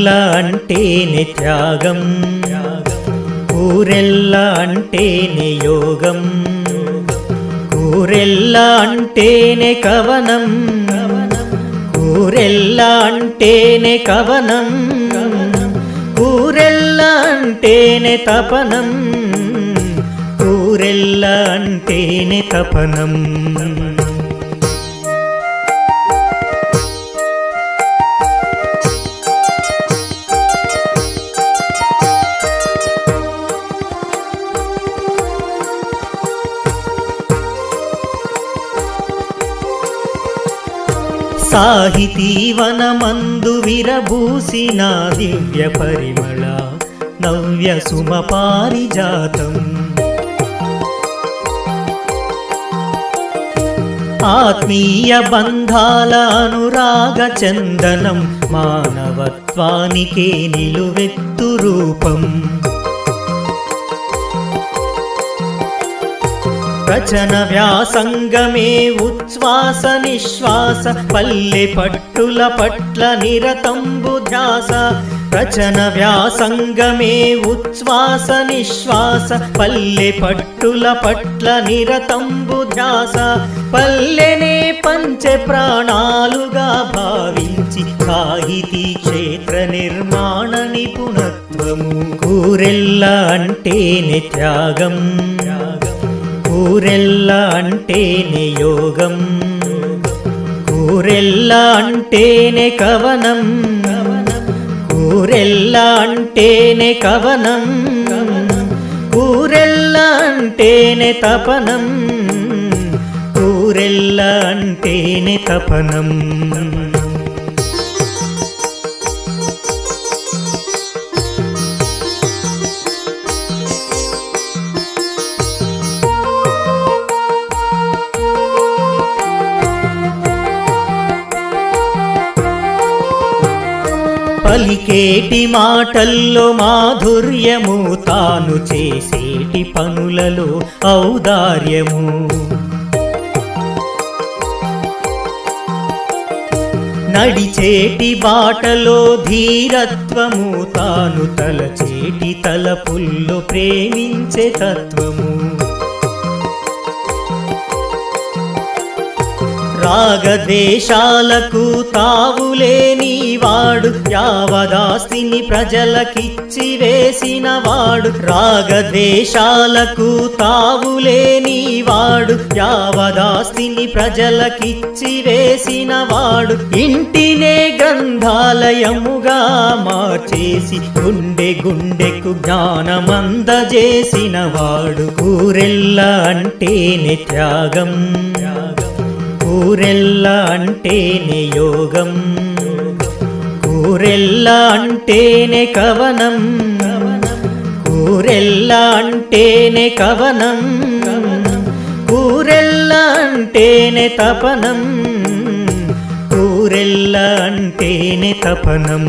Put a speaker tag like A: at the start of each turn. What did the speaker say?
A: ఊరెల్లా అంటేనే త్యాగం. ఊరెల్లా అంటేనే యోగం. ఊరెల్లా అంటేనే కవనం. ఊరెల్లా అంటేనే కవనం. ఊరెల్లా అంటేనే తపనం. ఊరెల్లా అంటేనే తపనం. సాహితీవనమందు విరబూసిన దివ్య పరిమళ నవ్య సుమ పారిజాతం. ఆత్మీయ బంధాల అనురాగ చందనం మానవత్వానికే నిలువెత్తు రూపం. రచన వ్యాసంగమే ఉచ్ఛ్వాస నిశ్వాస పల్లె పట్టుల పట్ల నిరతంబు ధ్యాస. రచన వ్యాసంగమే ఉచ్ఛ్వాస నిశ్వాస పల్లె పట్టుల పట్ల నిరతంబు ధ్యాస. పల్లెనే పంచ ప్రాణాలుగా భావించి సాహితీ క్షేత్ర నిర్మాణ నిపుణత్వము. కూరెల్ల అంటేనే త్యాగం. ఊరెల్ల అంటేనే యోగం ఊరెల్ల అంటేనే కవనం ఊరెల్ల అంటేనే కవనం ఊరెల్ల అంటేనే తపనం ఊరెల్ల అంటేనే తపనం. పలికేటి మాటల్లో మాధుర్యము తాను చేసేటి పనులలో ఔదార్యము. నడిచేటి బాటలో ధీరత్వము తాను తలచేటి తలపుల్లో ప్రేమించే తత్వము. రాగద్వేషాలకు తావులేని వాడు యావదాస్తిని ప్రజలకిచ్చి వేసిన వాడు. రాగద్వేషాలకు తావులేని వాడు యావదాస్తిని ప్రజలకిచ్చి వేసిన వాడు. ఇంటినే గ్రంథాలయముగా మార్చేసి గుండె గుండెకు జ్ఞానమందజేసిన వాడు. ఊరెల్ల అంటేనే త్యాగం. ఊరెల్ల అంటేనే యోగం ఊరెల్ల అంటేనే కవనం ఊరెల్ల అంటేనే కవనం ఊరెల్ల అంటేనే తపనం ఊరెల్ల అంటేనే తపనం.